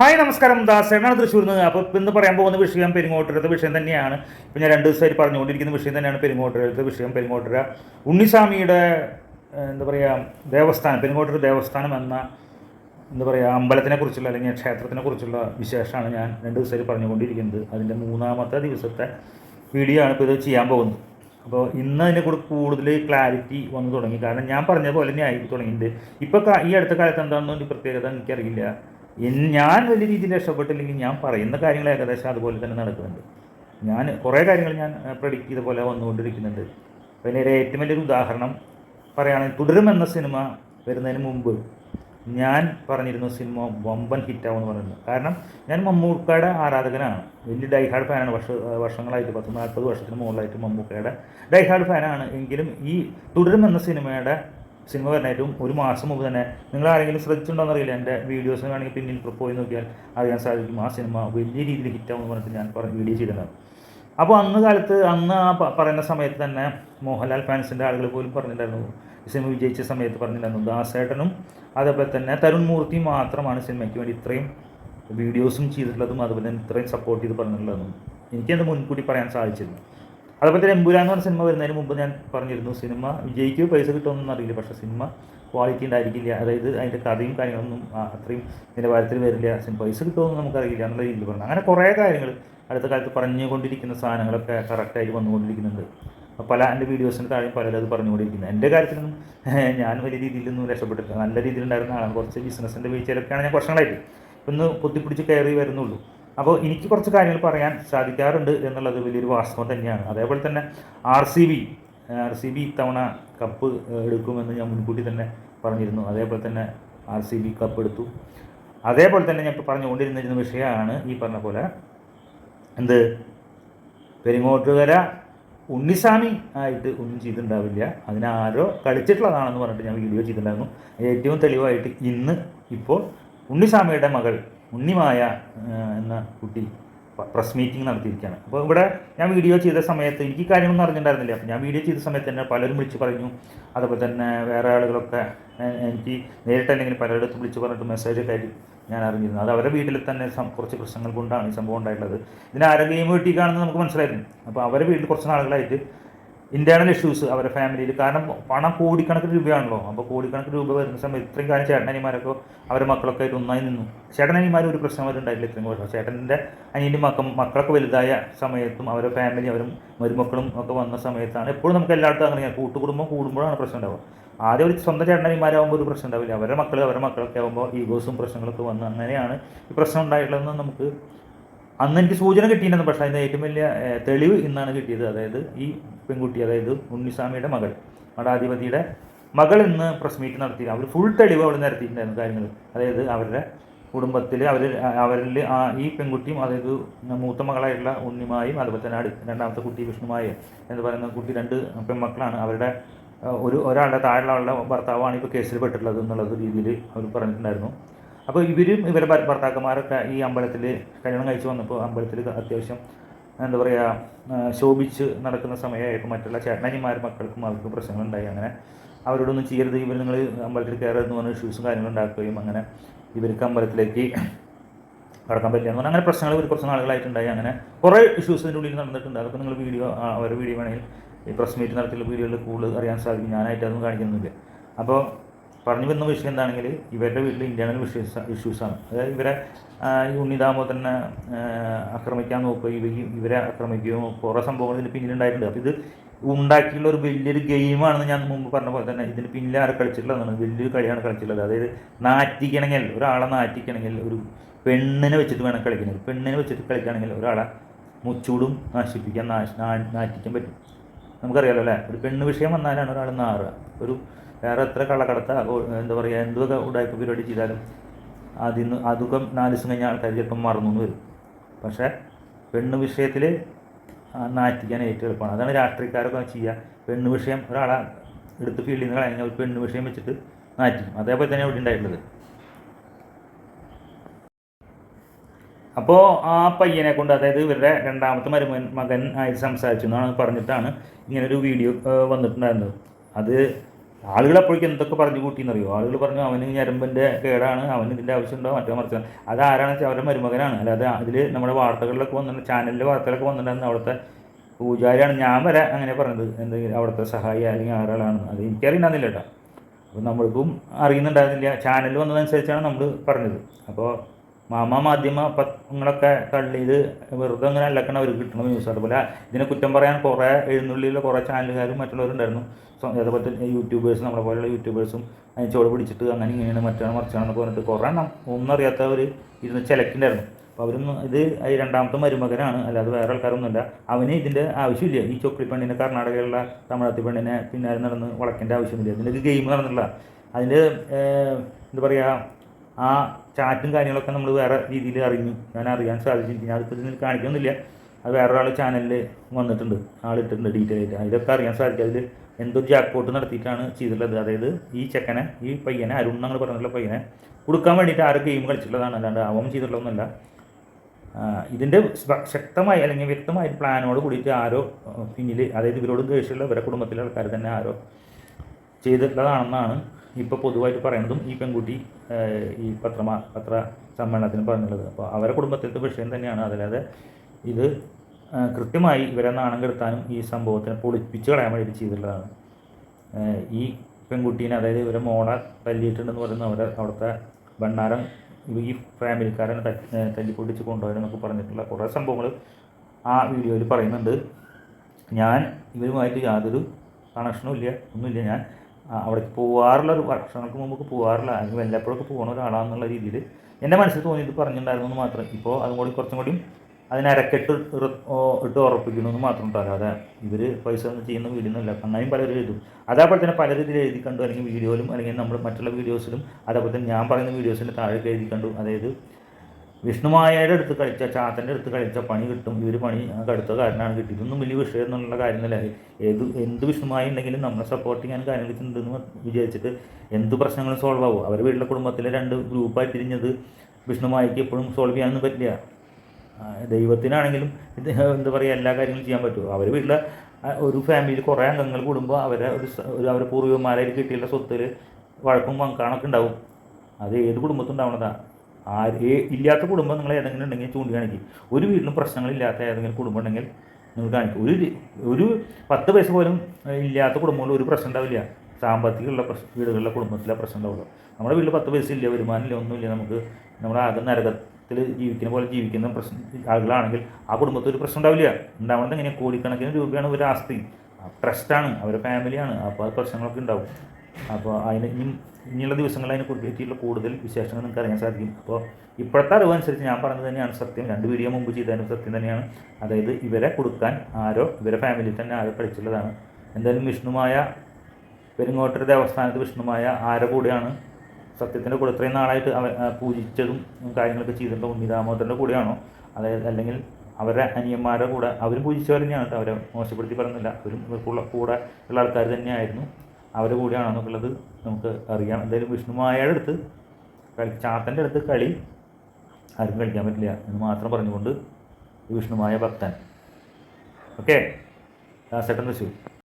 Hi നമസ്കാരം. ദാസേനാണ് തൃശ്ശൂരിൽ നിന്ന്. അപ്പോൾ ഇന്ന് പറയാൻ പോകുന്ന വിഷയം പെരിങ്ങോട്ടരത്തെ വിഷയം തന്നെയാണ്. ഇപ്പം ഞാൻ രണ്ട് ദിവസമായിട്ട് പറഞ്ഞുകൊണ്ടിരിക്കുന്ന വിഷയം തന്നെയാണ് പെരിങ്ങോട്ടരത്തെ വിഷയം. പെരുങ്ങോട്ടര ഉണ്ണിസ്വാമിയുടെ എന്താ പറയുക ദേവസ്ഥാനം പെരുങ്ങോട്ടര ദേവസ്ഥാനം എന്ന എന്താ പറയുക അമ്പലത്തിനെ കുറിച്ചുള്ള അല്ലെങ്കിൽ ക്ഷേത്രത്തിനെ കുറിച്ചുള്ള വിശേഷമാണ് ഞാൻ രണ്ട് ദിവസമായിട്ട് പറഞ്ഞുകൊണ്ടിരിക്കുന്നത്. അതിന്റെ മൂന്നാമത്തെ ദിവസത്തെ വീഡിയോ ആണ് ഇപ്പോൾ ഇത് ചെയ്യാൻ പോകുന്നത്. അപ്പോൾ ഇന്ന് അതിനെ കൂടെ കൂടുതൽ ക്ലാരിറ്റി വന്നു തുടങ്ങി. കാരണം ഞാൻ പറഞ്ഞ പോലെ തന്നെ ആയി തുടങ്ങിയിട്ടുണ്ട്. ഇപ്പോൾ ഈ അടുത്ത കാലത്ത് എന്താണെന്ന് ഒരു പ്രത്യേകത എനിക്കറിയില്ല. ഞാൻ വലിയ രീതിയിൽ രക്ഷപ്പെട്ടില്ലെങ്കിൽ ഞാൻ പറയുന്ന കാര്യങ്ങൾ ഏകദേശം അതുപോലെ തന്നെ നടക്കുന്നുണ്ട്. ഞാൻ കുറേ കാര്യങ്ങൾ ഞാൻ പ്രഡിക്റ്റ് ചെയ്ത പോലെ വന്നുകൊണ്ടിരിക്കുന്നുണ്ട്. ഒരു ഏറ്റവും വലിയൊരു ഉദാഹരണം പറയുകയാണെങ്കിൽ തുടരും എന്ന സിനിമ വരുന്നതിന് മുമ്പ് ഞാൻ പറഞ്ഞിരുന്ന സിനിമ വമ്പൻ ഹിറ്റാവെന്ന് പറയുന്നത് കാരണം ഞാൻ മമ്മൂക്കയുടെ ആരാധകനാണ്. വലിയ ഡൈഹാർഡ് ഫാനാണ്. വർഷ വർഷങ്ങളായിട്ട് പത്ത് നാൽപ്പത് വർഷത്തിന് മുകളിലായിട്ട് മമ്മൂക്കയുടെ ഡൈഹാർഡ് ഫാനാണ്. എങ്കിലും ഈ തുടരും എന്ന സിനിമയുടെ സിനിമ വരുന്നതായിട്ടും ഒരു മാസം മുമ്പ് തന്നെ നിങ്ങൾ ആരെങ്കിലും ശ്രദ്ധിച്ചിട്ടുണ്ടോ അറിയില്ല. എന്റെ വീഡിയോസ് വേണമെങ്കിൽ പിന്നിൽ പോയി നോക്കിയാൽ അറിയാൻ സാധിക്കും. ആ സിനിമ വലിയ രീതിയിൽ ഹിറ്റാവുമെന്ന് പറഞ്ഞിട്ട് ഞാൻ പറഞ്ഞ വീഡിയോ ചെയ്തിട്ടുണ്ടായിരുന്നു അപ്പോൾ അന്ന് കാലത്ത് അന്ന് ആ പറയുന്ന സമയത്ത് തന്നെ മോഹൻലാൽ ഫാൻസിന്റെ ആളുകൾ പോലും പറഞ്ഞിട്ടുണ്ടായിരുന്നു. സിനിമ വിജയിച്ച സമയത്ത് പറഞ്ഞിട്ടുണ്ടായിരുന്നു. ദാസേട്ടനും അതേപോലെ തന്നെ തരുൺ മൂർത്തി മാത്രമാണ് സിനിമയ്ക്ക് വേണ്ടി ഇത്രയും വീഡിയോസും ചെയ്തിട്ടുള്ളതും അതുപോലെ തന്നെ ഇത്രയും സപ്പോർട്ട് ചെയ്ത് പറഞ്ഞിട്ടുള്ളതും. എനിക്കത് മുൻകൂട്ടി പറയാൻ സാധിച്ചിരുന്നു അതുപോലെ തന്നെ എമ്പുരാൻ എന്ന് പറഞ്ഞ സിനിമ വരുന്നതിന് മുമ്പ് ഞാൻ പറഞ്ഞിരുന്നു സിനിമ വിജയിക്കുകയോ പൈസ കിട്ടുമെന്നൊന്നും അറിയില്ല. പക്ഷേ സിനിമ ക്വാളിറ്റി ഉണ്ടായിരിക്കില്ല. അതായത് അതിന്റെ കഥയും കാര്യങ്ങളൊന്നും അത്രയും നിലവാരത്തിൽ വരില്ല. പൈസ കിട്ടുമെന്ന് നമുക്കറിയില്ല എന്നുള്ള രീതിയിൽ പറഞ്ഞു. അങ്ങനെ കുറേ കാര്യങ്ങൾ അടുത്ത കാലത്ത് പറഞ്ഞുകൊണ്ടിരിക്കുന്ന സാധനങ്ങളൊക്കെ കറക്റ്റായിട്ട് വന്നുകൊണ്ടിരിക്കുന്നുണ്ട്. പല എന്റെ വീഡിയോസിന് താഴെ പലരും അത് പറഞ്ഞുകൊണ്ടിരിക്കുന്നത് എന്റെ കാര്യത്തിലൊന്നും ഞാൻ വലിയ രീതിയിലൊന്നും രക്ഷപ്പെട്ടിട്ടില്ല. നല്ല രീതിയിലുണ്ടായിരുന്ന ആളാണ്. കുറച്ച് ബിസിനസ്സിന്റെ വീഴ്ചയിലൊക്കെയാണ് ഞാൻ വർഷങ്ങളായിട്ട് ഒന്ന് പൊത്തിപ്പിടിച്ച് കയറി വരുന്നുള്ളൂ. അപ്പോൾ എനിക്ക് കുറച്ച് കാര്യങ്ങൾ പറയാൻ സാധിക്കാറുണ്ട് എന്നുള്ളത് വലിയൊരു വാസ്തവം തന്നെയാണ്. അതേപോലെ തന്നെ R C B R C B ഇത്തവണ കപ്പ് എടുക്കുമെന്ന് ഞാൻ മുൻകൂട്ടി തന്നെ പറഞ്ഞിരുന്നു. അതേപോലെ തന്നെ ആർ സി ബി കപ്പ് എടുത്തു. അതേപോലെ തന്നെ ഞാൻ ഇപ്പോൾ പറഞ്ഞുകൊണ്ടിരുന്നിരുന്ന വിഷയമാണ് ഈ പറഞ്ഞ പോലെ എന്ത്? പെരിങ്ങോട്ടുകര ഉണ്ണിസ്വാമി ആയിട്ട് ഒന്നും ചെയ്തിട്ടുണ്ടാവില്ല. അതിനാരോ കളിച്ചിട്ടുള്ളതാണെന്ന് പറഞ്ഞിട്ട് ഞാൻ വീഡിയോ ചെയ്തിട്ടുണ്ടായിരുന്നു. ഏറ്റവും തെളിവായിട്ട് ഇന്ന് ഇപ്പോൾ ഉണ്ണിസ്വാമിയുടെ മകൾ ഉണ്ണിമായ എന്ന കുട്ടി പ്രസ് മീറ്റിംഗ് നടത്തിയിരിക്കുകയാണ്. അപ്പോൾ ഇവിടെ ഞാൻ വീഡിയോ ചെയ്ത സമയത്ത് എനിക്ക് കാര്യമൊന്നും അറിഞ്ഞിട്ടുണ്ടായിരുന്നില്ല. അപ്പോൾ ഞാൻ വീഡിയോ ചെയ്ത സമയത്ത് തന്നെ പലരും വിളിച്ച് പറഞ്ഞു. അതുപോലെ തന്നെ വേറെ ആളുകളൊക്കെ എനിക്ക് നേരിട്ട് അല്ലെങ്കിൽ പലയിടത്തും വിളിച്ച് പറഞ്ഞിട്ട് മെസ്സേജൊക്കെ ആയിട്ട് ഞാൻ അറിഞ്ഞിരുന്നു. അത് അവരുടെ വീട്ടിൽ തന്നെ കുറച്ച് പ്രശ്നങ്ങൾ കൊണ്ടാണ് ഈ സംഭവം ഉണ്ടായിട്ടുള്ളത്. ഇതിന് ആരെ ഗെയിം കാണുന്നത് നമുക്ക് മനസ്സിലായിരുന്നു. അപ്പോൾ അവരുടെ വീട്ടിൽ കുറച്ച് നാളുകളായിട്ട് ഇന്റേർണൽ ഇഷ്യൂസ് അവരുടെ ഫാമിലിയിൽ കാരണം പണം കോടിക്കണക്കിന് രൂപയാണല്ലോ. അപ്പോൾ കോടിക്കണക്കിന് രൂപ വരുന്ന സമയത്ത് ഇത്രയും കാലം ചേട്ടനനിമാരൊക്കെ അവരുടെ മക്കളൊക്കെ ആയിട്ട് ഒന്നായി നിന്നു. ചേട്ടനനിമാർ ഒരു പ്രശ്നം അവരുണ്ടായില്ല ഇത്രയും വർഷം ചേട്ടന്റെ അനിയന്റെ മക്കം മക്കളൊക്കെ വലുതായ സമയത്തും അവരുടെ ഫാമിലി അവരും മരുമക്കളും ഒക്കെ വന്ന സമയത്താണ് എപ്പോഴും നമുക്ക് എല്ലായിടത്തും അങ്ങനെ കൂട്ടുകുടുംബം കൂടുമ്പോഴാണ് പ്രശ്നം ഉണ്ടാവുക. ആദ്യം ഒരു സ്വന്തം ചേട്ടനനിമാരാകുമ്പോൾ ഒരു പ്രശ്നം ഉണ്ടാവില്ല. അവരുടെ മക്കൾ അവരുടെ മക്കളൊക്കെ ആകുമ്പോൾ ഈഗോസും പ്രശ്നങ്ങളൊക്കെ വന്ന് അങ്ങനെയാണ് ഈ പ്രശ്നം ഉണ്ടായിട്ടുള്ളതെന്ന് നമുക്ക് അന്ന് എനിക്ക് സൂചന കിട്ടിയിരുന്നു പക്ഷേ അതിന്റെ ഏറ്റവും വലിയ തെളിവ് ഇന്നാണ് കിട്ടിയത്. അതായത് ഈ പെൺകുട്ടി അതായത് ഉണ്ണിസ്വാമിയുടെ മകൾ മഠാധിപതിയുടെ മകൾ ഇന്ന് പ്രസ് മീറ്റ് നടത്തി അവർ ഫുൾ തെളിവ് അവിടെ നിരത്തിയിട്ടുണ്ടായിരുന്നു കാര്യങ്ങൾ. അതായത് അവരുടെ കുടുംബത്തിൽ അവർ അവരിൽ ആ ഈ പെൺകുട്ടിയും അതായത് മൂത്ത മകളായിട്ടുള്ള ഉണ്ണിമായും അതുപോലെ തന്നെ അടുത്ത് രണ്ടാമത്തെ കുട്ടി വിഷ്ണുമായും എന്ന് പറയുന്ന കുട്ടി രണ്ട് പെൺമക്കളാണ്. അവരുടെ ഒരു ഒരാളുടെ താഴെയുള്ള ഭർത്താവാണ് ഇപ്പോൾ കേസിൽ പെട്ടിട്ടുള്ളത് എന്നുള്ളത് രീതിയിൽ അവർ പറഞ്ഞിട്ടുണ്ടായിരുന്നു. അപ്പോൾ ഇവരും ഇവരുടെ ഭർത്താക്കന്മാരൊക്കെ ഈ അമ്പലത്തിൽ കല്യാണം കഴിച്ച് വന്നപ്പോൾ അമ്പലത്തിൽ അത്യാവശ്യം എന്താ പറയുക ശോഭിച്ച് നടക്കുന്ന സമയമായപ്പോൾ മറ്റുള്ള ചേട്ടനനിമാരും മക്കൾക്കും അവർക്ക് പ്രശ്നങ്ങളുണ്ടായി. അങ്ങനെ അവരോടൊന്നും ചെയ്യരുത്. ഇവർ നിങ്ങൾ അമ്പലത്തിൽ കയറരുതെന്ന് പറഞ്ഞ് ഇഷ്യൂസും കാര്യങ്ങളും ഉണ്ടാക്കുകയും അങ്ങനെ ഇവർക്ക് അമ്പലത്തിലേക്ക് കടക്കാൻ പറ്റില്ല എന്ന് പറഞ്ഞാൽ അങ്ങനെ പ്രശ്നങ്ങൾ ഇവർ കുറച്ച് നാളുകളായിട്ടുണ്ടായി. അങ്ങനെ കുറേ ഇഷ്യൂസ് ഇതിന്റെ ഉള്ളിൽ നടന്നിട്ടുണ്ട്. അതൊക്കെ നിങ്ങൾ വീഡിയോ അവരുടെ വീഡിയോ വേണമെങ്കിൽ ഈ പ്രസ് മീറ്റ് നടത്തിയുള്ള വീഡിയോയിൽ കൂടുതൽ അറിയാൻ സാധിക്കും. ഞാനായിട്ട് അതൊന്നും കാണിക്കുന്നില്ല. അപ്പോൾ പറഞ്ഞു വരുന്ന വിഷയം എന്താണെങ്കിൽ ഇവരുടെ വീട്ടിൽ ഇന്റേണൽ വിഷയസ് ഇഷ്യൂസാണ് അതായത് ഇവരെ ഈ ആ, ആക്രമിക്കാൻ നോക്കുക ഇവ ഇവരെ ആക്രമിക്കുകയും കുറേ സംഭവങ്ങൾ ഇതിന് പിന്നിലുണ്ടായിട്ടുണ്ട്. അപ്പോൾ ഇത് ഉണ്ടാക്കിയിട്ടുള്ള ഒരു വലിയൊരു ഗെയിമാണെന്ന് ഞാൻ മുമ്പ് പറഞ്ഞ പോലെ തന്നെ ഇതിന് പിന്നിൽ ആരെ കളിച്ചിട്ടുള്ളതാണ്? വലിയൊരു കളിയാണ് കളിച്ചിട്ടുള്ളത്. അതായത് നാറ്റിക്കണമെങ്കിൽ ഒരാളെ നാറ്റിക്കണമെങ്കിൽ ഒരു പെണ്ണിനെ വെച്ചിട്ട് വേണം കളിക്കണമെങ്കിൽ പെണ്ണിനെ വെച്ചിട്ട് കളിക്കുകയാണെങ്കിൽ ഒരാളെ മുച്ചൂടും നശിപ്പിക്കാൻ നാശ നാറ്റിക്കാൻ പറ്റും. നമുക്കറിയാലോ അല്ലേ? ഒരു പെണ്ണ് വിഷയം വന്നാലാണ് ഒരാൾ നാറുക ഒരു വേറെ എത്ര കള്ളക്കടത്ത എന്താ പറയുക എന്തൊക്കെ ഉടായ്പ പരിപാടി ചെയ്താലും അതിൽ നിന്ന് അതൊക്കെ നാല് ദിവസം കഴിഞ്ഞ ആൾക്കാർ ചിലപ്പം മറന്നു വരും. പക്ഷേ പെണ്ണ് വിഷയത്തിൽ നാറ്റിക്കാൻ ഏറ്റവും എളുപ്പമാണ്. അതാണ് രാഷ്ട്രീയക്കാരൊക്കെ ചെയ്യുക. പെണ്ണ് വിഷയം ഒരാളെ എടുത്ത് ഫീൽഡിൽ നിന്ന് കളയാൻ ഒരു പെണ്ണ് വിഷയം വെച്ചിട്ട് നാറ്റിക്കും. അതേപോലെ തന്നെ ഇവിടെ ഉണ്ടായിട്ടുള്ളത്. അപ്പോൾ ആ പയ്യനെ കൊണ്ട് അതായത് ഇവരുടെ രണ്ടാമത്തെ മരുമൻ മകൻ ആയിട്ട് സംസാരിച്ചു എന്നാണ് പറഞ്ഞിട്ടാണ് ഇങ്ങനൊരു വീഡിയോ വന്നിട്ടുണ്ടായിരുന്നത്. അത് ആളുകൾ അപ്പോഴേക്കും എന്തൊക്കെ പറഞ്ഞു കൂട്ടിയെന്നറിയോ? ആളുകൾ പറഞ്ഞു അവന് ഞരമ്പിന്റെ കേടാണ് അവന് ഇതിന്റെ ആവശ്യമുണ്ടോ? മറ്റോ മറിച്ച്. അത് ആരാണെന്ന് വെച്ചാൽ അവരുടെ മരുമകനാണ്. അല്ലാതെ അതിൽ നമ്മുടെ വാർത്തകളിലൊക്കെ വന്നിട്ടുണ്ട് ചാനലിലെ വാർത്തകളൊക്കെ വന്നിട്ടുണ്ടായിരുന്നു. അവിടുത്തെ പൂജാരിയാണ്. ഞാൻ വരെ അങ്ങനെ പറഞ്ഞത്. എന്തെങ്കിലും അവിടുത്തെ സഹായി അല്ലെങ്കിൽ ആരാളാണ് അത് എനിക്കറിയുന്നില്ല കേട്ടോ. അപ്പോൾ നമ്മൾക്കും അറിയുന്നുണ്ടായിരുന്നില്ല. ചാനൽ വന്നതനുസരിച്ചാണ് നമ്മൾ പറഞ്ഞത്. അപ്പോൾ മാമ മാധ്യമ പത്രങ്ങളൊക്കെ തള്ളിയത് വെറുതെ അങ്ങനെ അല്ലക്കണ അവർക്ക് കിട്ടണ ന്യൂസ് അതുപോലെ ഇതിനെ കുറ്റം പറയാൻ കുറേ എഴുന്നള്ളിയിലെ കുറേ ചാനലുകാരും മറ്റുള്ളവരുണ്ടായിരുന്നു അതേപോലെ യൂട്യൂബേഴ്സ് നമ്മളെ പോലെയുള്ള യൂട്യൂബേഴ്സും അതിന് ചോട് പിടിച്ചിട്ട് അങ്ങനെ ഇങ്ങനെയാണ് മറ്റാണ് മറിച്ചാണെന്നൊക്കെ പറഞ്ഞിട്ട് കുറേ എണ്ണം ഒന്നും അറിയാത്തവർ ഇരുന്ന് ചിലക്കുണ്ടായിരുന്നു. അപ്പോൾ അവരൊന്നും ഇത് ഈ രണ്ടാമത്തെ മരുമകനാണ് അല്ലാതെ വേറെ ആൾക്കാരൊന്നുമില്ല. അവന് ഇതിന്റെ ആവശ്യമില്ല. ഈ ചൊക്കളി പെണ്ണിനെ കർണാടകയിലുള്ള തമിഴത്തി പെണ്ണിനെ പിന്നാലെ നടന്ന് വളക്കേണ്ട ആവശ്യമില്ല. ഇതിന്റെ ഗെയിം നടന്നില്ല അതിന്റെ എന്താ പറയുക ആ ചാറ്റും കാര്യങ്ങളൊക്കെ നമ്മൾ വേറെ രീതിയിൽ അറിഞ്ഞു ഞാൻ അറിയാൻ സാധിച്ചു ഞാൻ അതിപ്പോൾ ഇതിൽ കാണിക്കുന്നില്ല അത് വേറൊരാൾ ചാനലിൽ വന്നിട്ടുണ്ട്. ആളിട്ടിട്ടുണ്ട് ഡീറ്റെയിൽ ആയിട്ട് ഇതൊക്കെ അറിയാൻ സാധിക്കും. അതിൽ എന്തോ ജാക്ക്പോട്ട് നടത്തിയിട്ടാണ് ചെയ്തിട്ടുള്ളത്. അതായത് ഈ ചെക്കനെ ഈ പയ്യനെ അരുൺ എന്നങ്ങൾ പറഞ്ഞിട്ടുള്ള പയ്യനെ കൊടുക്കാൻ വേണ്ടിയിട്ട് ആരും ഗെയിം കളിച്ചിട്ടുള്ളതാണ്. അല്ലാണ്ട് അവം ചെയ്തിട്ടുള്ളതൊന്നുമല്ല. ഇതിന്റെ ശക്തമായ അല്ലെങ്കിൽ വ്യക്തമായ പ്ലാനോട് കൂടിയിട്ട് ആരോ പിന്നിൽ അതായത് ഇവരോട് ദേഷ്യമുള്ള ഇവരുടെ കുടുംബത്തിലെ ആൾക്കാർ തന്നെ ആരോ ചെയ്തിട്ടുള്ളതാണെന്നാണ് ഇപ്പോൾ പൊതുവായിട്ട് പറയുന്നതും ഈ പെൺകുട്ടി ഈ പത്രമാ പത്ര സമ്മേളനത്തിന് പറഞ്ഞുള്ളത് അപ്പോൾ അവരുടെ കുടുംബത്തിലത്തെ വിഷയം തന്നെയാണ്. അതല്ലാതെ ഇത് കൃത്യമായി ഇവരെ നാണം കെടുത്താനും ഈ സംഭവത്തിനെ പൊളിപ്പിച്ച് കളയാൻ വേണ്ടി ചെയ്തിട്ടുള്ളതാണ്. ഈ പെൺകുട്ടീനെ അതായത് ഇവരെ മോളെ തല്ലിയിട്ടുണ്ടെന്ന് പറയുന്ന അവരെ അവിടുത്തെ ഭണ്ണാരം ഈ ഫാമിലിക്കാരനെ തല്ലി പൊട്ടിച്ച് കൊണ്ടുപോയെന്നൊക്കെ പറഞ്ഞിട്ടുള്ള കുറേ സംഭവങ്ങൾ ആ വീഡിയോയിൽ പറയുന്നുണ്ട്. ഞാൻ ഇവരുമായിട്ട് യാതൊരു കണക്ഷനും ഇല്ല ഒന്നുമില്ല ഞാൻ. അവിടേക്ക് പോകാറുള്ള ഒരു വർഷങ്ങൾക്ക് മുമ്പൊക്കെ പോകാറില്ല അല്ലെങ്കിൽ വല്ലപ്പോഴൊക്കെ പോകുന്ന ഒരാളാണെന്നുള്ള രീതിയിൽ എന്റെ മനസ്സിൽ തോന്നിയിട്ട് പറഞ്ഞിട്ടുണ്ടായിരുന്നു എന്ന് മാത്രം. ഇപ്പോൾ അതും കൂടി കുറച്ചും കൂടി അതിനരക്കെട്ട് ഇട്ട് ഉറപ്പിക്കുന്നു എന്ന് മാത്രം കേട്ടോ അല്ലാതെ ഇവർ പൈസ ഒന്നും ചെയ്യുന്ന വീഡിയോന്നുമില്ല അങ്ങനെയും പലരും എഴുതും. അതേപോലെ തന്നെ പല രീതിയിൽ എഴുതി കണ്ടു. അല്ലെങ്കിൽ വീഡിയോയിലും അല്ലെങ്കിൽ നമ്മൾ മറ്റുള്ള വീഡിയോസിലും അതേപോലെ തന്നെ ഞാൻ പറയുന്ന വീഡിയോസിന്റെ താഴേക്ക് എഴുതി കണ്ടു. അതായത് വിഷ്ണുമായയുടെ അടുത്ത് കളിച്ച ചാത്തന്റെ അടുത്ത് കളിച്ച പണി കിട്ടും. ഈ ഒരു പണി കടുത്ത കാരനാണ് കിട്ടി. ഇതൊന്നും വലിയ വിഷയം എന്നുള്ള കാര്യമല്ല ഏത് എന്ത് വിഷ്ണുമായി ഉണ്ടെങ്കിലും നമ്മളെ സപ്പോർട്ട് ചെയ്യാൻ കാര്യങ്ങൾ ഉണ്ടെന്ന് വിചാരിച്ചിട്ട് എന്ത് പ്രശ്നങ്ങളും സോൾവ് ആവും. അവരുടെ വീട്ടിലെ കുടുംബത്തിലെ രണ്ട് ഗ്രൂപ്പായി തിരിഞ്ഞത് വിഷ്ണുമായിക്ക് എപ്പോഴും സോൾവ് ചെയ്യാനൊന്നും പറ്റില്ല. ദൈവത്തിനാണെങ്കിലും എന്താ പറയുക എല്ലാ കാര്യങ്ങളും ചെയ്യാൻ പറ്റുമോ അവർ വീട്ടിലെ ഒരു ഫാമിലിയിൽ കുറേ അംഗങ്ങൾ കൂടുമ്പോൾ അവരെ ഒരു അവരെ പൂർവികന്മാരായിട്ട് കിട്ടിയുള്ള സ്വത്തിൽ വഴക്കും വങ്കാണൊക്കെ ഉണ്ടാവും. അത് ഏത് കുടുംബത്തും ഉണ്ടാവണതാ. ആര് ഇല്ലാത്ത കുടുംബം നിങ്ങൾ ഏതെങ്കിലും ഉണ്ടെങ്കിൽ ചൂണ്ടിക്കാണിക്കും. ഒരു വീട്ടിലും പ്രശ്നങ്ങളില്ലാത്ത ഏതെങ്കിലും കുടുംബം ഉണ്ടെങ്കിൽ നിങ്ങൾ കാണിക്കും. ഒരു ഒരു പത്ത് പൈസ പോലും ഇല്ലാത്ത കുടുംബങ്ങളിൽ ഒരു പ്രശ്നം ഉണ്ടാവില്ല. സാമ്പത്തികമുള്ള പ്രശ്ന വീടുകളിലെ കുടുംബത്തിലെ പ്രശ്നം ഉണ്ടാവുള്ളൂ. നമ്മുടെ വീട്ടിൽ പത്ത് പൈസ ഇല്ല വരുമാനമില്ല ഒന്നുമില്ല നമുക്ക് നമ്മുടെ ആകെ നരകത്തിൽ ജീവിക്കുന്ന പോലെ ജീവിക്കുന്ന പ്രശ്നം ആളുകളാണെങ്കിൽ ആ കുടുംബത്തിൽ ഒരു പ്രശ്നം ഉണ്ടാവില്ല. ഉണ്ടാവുന്നത് എങ്ങനെ കോടിക്കണക്കിന് രൂപയാണ് ഒരു ആസ്തി. ട്രസ്റ്റാണ് അവരുടെ ഫാമിലിയാണ് അപ്പോൾ പ്രശ്നങ്ങളൊക്കെ ഉണ്ടാവും. അപ്പോൾ അതിന് ഇനി ഇനിയുള്ള ദിവസങ്ങളിൽ അതിനെ പറ്റിയുള്ള കൂടുതൽ വിശേഷങ്ങൾ നിങ്ങൾക്ക് അറിയാൻ സാധിക്കും. അപ്പോൾ ഇപ്പോഴത്തെ അറിവ് അനുസരിച്ച് ഞാൻ പറഞ്ഞത് തന്നെയാണ് സത്യം. രണ്ട് വീഡിയോ മുമ്പ് ചെയ്തതിനും സത്യം തന്നെയാണ്. അതായത് ഇവരെ കൊടുക്കാൻ ആരോ ഇവരെ ഫാമിലി തന്നെ ആരോ പഠിച്ചുള്ളതാണ് എന്തായാലും വിഷ്ണുമായ പെരുങ്ങോട്ടര ദേവസ്ഥാനത്ത് വിഷ്ണുമായ ആരെ കൂടെയാണ് സത്യത്തിന്റെ കൂടെ ഇത്രയും നാളായിട്ട് അവ പൂജിച്ചതും കാര്യങ്ങളൊക്കെ ചെയ്തിട്ടുള്ള ഉണ്ണി ദാമോദരന്റെ കൂടെയാണോ? അതായത് അല്ലെങ്കിൽ അവരുടെ അനിയന്മാരുടെ കൂടെ അവരും പൂജിച്ചവർ തന്നെയാണ് അവരെ മോശപ്പെടുത്തി പറയുന്നില്ല. അവരും കൂടെ ഉള്ള ആൾക്കാർ തന്നെയായിരുന്നു. അവരുടെ കൂടെയാണോ എന്നുള്ളത് നമുക്ക് അറിയാം. എന്തായാലും വിഷ്ണുമായയുടെ അടുത്ത് കളി ചാത്തന്റെ അടുത്ത് കളി ആരും കളിക്കാൻ പറ്റില്ല എന്ന് മാത്രം പറഞ്ഞുകൊണ്ട് വിഷ്ണുമായ ഭക്തൻ. ഓക്കെ ദാസേട്ടൻ തൃശ്ശൂർ